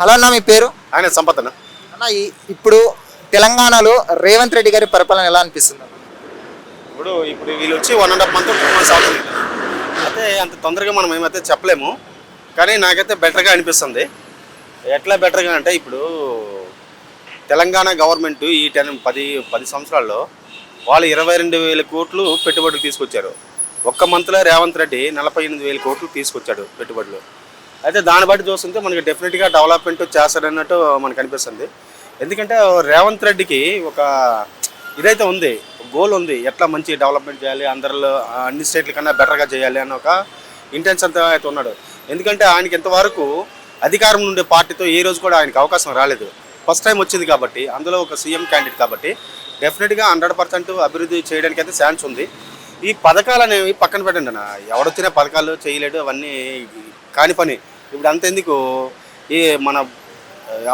Hello అన్న మీ పేరు? ఆయన సంపదన అన్న. ఈ- ఇప్పుడు తెలంగాణలో రేవంత్ రెడ్డి గారి పరిపాలన ఎలా అనిపిస్తుంది? అన్న? ఇప్పుడు ఇప్పుడు వీళ్ళు వచ్చి one and half month two months అవుతుంది అయితే అంత తొందరగా మనం ఏమైతే చెప్పలేము కానీ నాకైతే బెటర్గా అనిపిస్తుంది. ఎట్లా బెటర్గా అంటే ఇప్పుడు తెలంగాణ గవర్నమెంట్ ఈ టెన్ పది పది సంవత్సరాల్లో వాళ్ళు ఇరవై రెండు వేల కోట్లు పెట్టుబడులు తీసుకొచ్చారు. ఒక్క మంత్లో రేవంత్ రెడ్డి నలభై ఎనిమిది వేల కోట్లు తీసుకొచ్చాడు పెట్టుబడులు. అయితే దాన్ని బట్టి చూస్తుంటే మనకి డెఫినెట్గా డెవలప్మెంట్ చేస్తాడన్నట్టు మనకు అనిపిస్తుంది. ఎందుకంటే రేవంత్ రెడ్డికి ఒక ఇదైతే ఉంది గోల్ ఉంది. ఎట్లా మంచి డెవలప్మెంట్ చేయాలి అందరిలో అన్ని స్టేట్ల కన్నా బెటర్గా చేయాలి అన్న ఒక ఇంటెన్షన్తో అయితే ఉన్నాడు. ఎందుకంటే ఆయనకి ఇంతవరకు అధికారం ఉండే పార్టీతో ఏ రోజు కూడా ఆయనకి అవకాశం రాలేదు. ఫస్ట్ టైం వచ్చింది కాబట్టి అందులో ఒక సీఎం క్యాండిడేట్ కాబట్టి డెఫినెట్గా హండ్రెడ్ పర్సెంట్ అభివృద్ధి చేయడానికి అయితే ఛాన్స్ ఉంది. ఈ పథకాలు అనేవి పక్కన పెట్టండి అన్న. ఎవడొచ్చినా పథకాలు చేయలేడు అవన్నీ కాని పని. ఇప్పుడు అంతెందుకు ఈ మన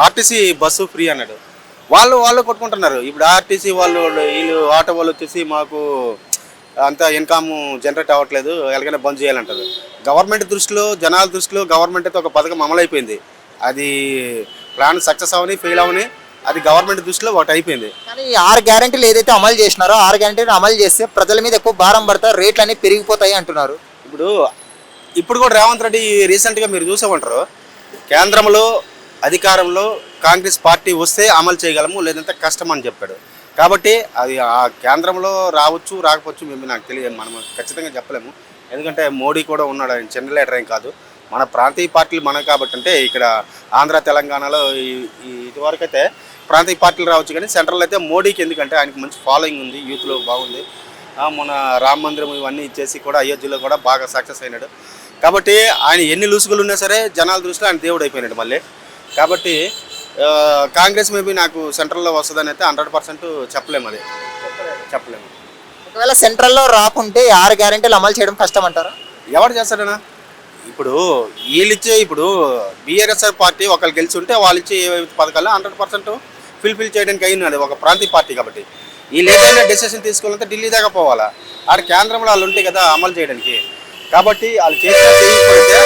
ఆర్టీసీ బస్సు ఫ్రీ అన్నాడు. వాళ్ళు వాళ్ళు కొట్టుకుంటున్నారు. ఇప్పుడు ఆర్టీసీ వాళ్ళు వీళ్ళు ఆటో వాళ్ళు వచ్చేసి మాకు అంత ఇన్కమ్ జనరేట్ అవ్వట్లేదు. ఎలాగైనా బంద్ చేయాలంటారు. గవర్నమెంట్ దృష్టిలో జనాల దృష్టిలో గవర్నమెంట్ అయితే ఒక పథకం అమలైపోయింది. అది ప్లాన్ సక్సెస్ అవని ఫెయిల్ అవని అది గవర్నమెంట్ దృష్టిలో ఒకటి అయిపోయింది. కానీ ఈ ఆరు గ్యారెంటీలు ఏదైతే అమలు చేసినారో ఆరు గ్యారెంటీలు అమలు చేస్తే ప్రజల మీద ఎక్కువ భారం పడతారు రేట్లు అన్ని పెరిగిపోతాయి అంటున్నారు. ఇప్పుడు ఇప్పుడు కూడా రేవంత్ రెడ్డి రీసెంట్గా మీరు చూసే ఉంటారు కేంద్రంలో అధికారంలో కాంగ్రెస్ పార్టీ వస్తే అమలు చేయగలము లేదంటే కష్టం అని చెప్పాడు. కాబట్టి అది ఆ కేంద్రంలో రావచ్చు రాకపోవచ్చు మేము నాకు తెలియదు మనం ఖచ్చితంగా చెప్పలేము. ఎందుకంటే మోడీ కూడా ఉన్నాడు ఆయన చిన్న లీడర్ ఏం కాదు. మన ప్రాంతీయ పార్టీలు మనం కాబట్టి అంటే ఇక్కడ ఆంధ్ర తెలంగాణలో ఈ- ఈ ఇదివరకు అయితే ప్రాంతీయ పార్టీలు రావచ్చు కానీ సెంట్రల్ అయితే మోడీకి ఎందుకంటే ఆయనకి మంచి ఫాలోయింగ్ ఉంది యూత్లో బాగుంది. మన రామ మందిరం ఇవన్నీ ఇచ్చేసి కూడా అయోధ్యలో కూడా బాగా సక్సెస్ అయినాడు. కాబట్టి ఆయన ఎన్ని లూసుగులు ఉన్నా సరే జనాల దృష్టిలో ఆయన దేవుడు అయిపోయినాడు మళ్ళీ. కాబట్టి కాంగ్రెస్ మేబీ నాకు సెంట్రల్లో వస్తుందని అయితే హండ్రెడ్ పర్సెంట్ చెప్పలేము అది. చెప్పలేము. ఒకవేళ సెంట్రల్లో రాకుంటే ఆరు గ్యారెంటీలు అమలు చేయడం కష్టం అంటారా ఎవరు చేస్తాడనా ఇప్పుడు వీళ్ళు ఇచ్చే ఇప్పుడు బీఆర్ఎస్ఆర్ పార్టీ ఒకళ్ళు గెలిచి ఉంటే వాళ్ళు ఇచ్చే ఏ పథకాలు హండ్రెడ్ పర్సెంట్ ఫిల్ఫిల్ చేయడానికి అయినది ఒక ప్రాంతీయ పార్టీ కాబట్టి. వీళ్ళు ఏదైనా డెసిషన్ తీసుకోవాలంటే ఢిల్లీ దాకా పోవాలా? ఆడ కేంద్రంలో వాళ్ళు ఉంటాయి కదా అమలు చేయడానికి. కాబట్టి వాళ్ళు చేసిన చేయకపోతే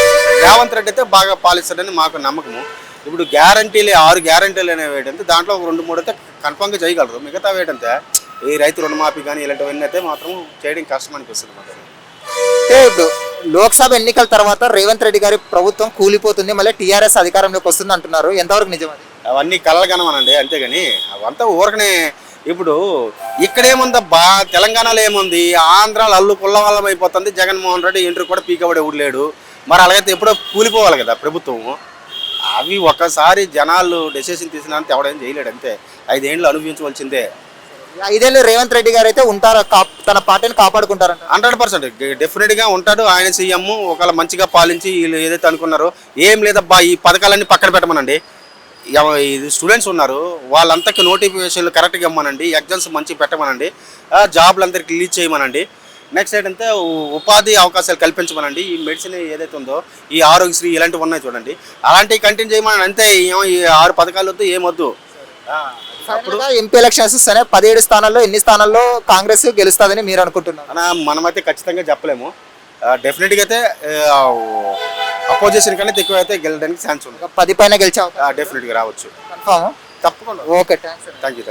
రేవంత్ రెడ్డి అయితే బాగా పాలిస్తాడని మాకు నమ్మకము. ఇప్పుడు గ్యారంటీలు ఆరు గ్యారంటీలు అనేవి ఏంటంటే దాంట్లో ఒక రెండు మూడు అయితే కన్ఫామ్గా చేయగలరు. మిగతా ఏంటంటే ఈ రైతు రుణమాఫీ కానీ ఇలాంటివన్నీ అయితే మాత్రం చేయడం కష్టం అనిపిస్తుంది మాకు. అంటే ఇప్పుడు లోక్సభ ఎన్నికల తర్వాత రేవంత్ రెడ్డి గారి ప్రభుత్వం కూలిపోతుంది. మళ్ళీ టీఆర్ఎస్ అధికారంలోకి వస్తుంది అంటున్నారు. ఎంతవరకు నిజం అవన్నీ కలగనమనండి అంతేగాని అవంతా ఊరకనే ఇప్పుడు ఇక్కడేముందబ్బా తెలంగాణలో ఏముంది? ఆంధ్రాలో అల్లు కుల్లవల్లం అయిపోతుంది జగన్మోహన్ రెడ్డి ఇంటర్ కూడా పీకబడి ఊడలేడు మరి అలాగైతే ఎప్పుడో కూలిపోవాలి కదా ప్రభుత్వం. అవి ఒకసారి జనాలు డెసిషన్ తీసినంత ఎవడేం చేయలేడు అంతే. ఐదేళ్ళు అనుభవించవలసిందే. ఐదేళ్ళు రేవంత్ రెడ్డి గారు అయితే ఉంటారా? తన పార్టీని కాపాడుకుంటారంట. Hundred percent. డెఫినెట్గా ఉంటాడు. ఆయన సీఎం ఒకవేళ మంచిగా పాలించి వీళ్ళు ఏదైతే అనుకున్నారో ఏం లేదబ్బా ఈ పథకాలన్నీ పక్కన పెట్టమనండి. స్టూడెంట్స్ ఉన్నారు. వాళ్ళంతకి నోటిఫికేషన్లు కరెక్ట్గా ఇవ్వమనండి ఎగ్జామ్స్ మంచిగా పెట్టమనండి. జాబ్లు అందరికి రిలీజ్ చేయమనండి. నెక్స్ట్ ఏంటంటే ఉపాధి అవకాశాలు కల్పించమనండి. ఈ మెడిసిన్ ఏదైతే ఉందో ఈ ఆరోగ్యశ్రీ ఇలాంటివి ఉన్నాయి చూడండి. అలాంటివి కంటిన్యూ చేయమని అంతే ఏమో ఈ ఆరు పథకాలు వద్దు ఏమొద్దు. ఎంపీ ఎలక్షన్స్ వస్తేనే పదిహేడు స్థానాల్లో ఎన్ని స్థానాల్లో కాంగ్రెస్ గెలుస్తుందని మీరు అనుకుంటున్నారు? మనమైతే ఖచ్చితంగా చెప్పలేము. డెఫినెట్గా అయితే అపోజిషన్ కన్నా ఎక్కువ అయితే గెలడానికి ఛాన్స్ ఉంది. పది పైన గెలిచే డెఫినెట్గా రావచ్చు. కన్ఫామ్ తప్పకుండా. Okay thanks thank you thank you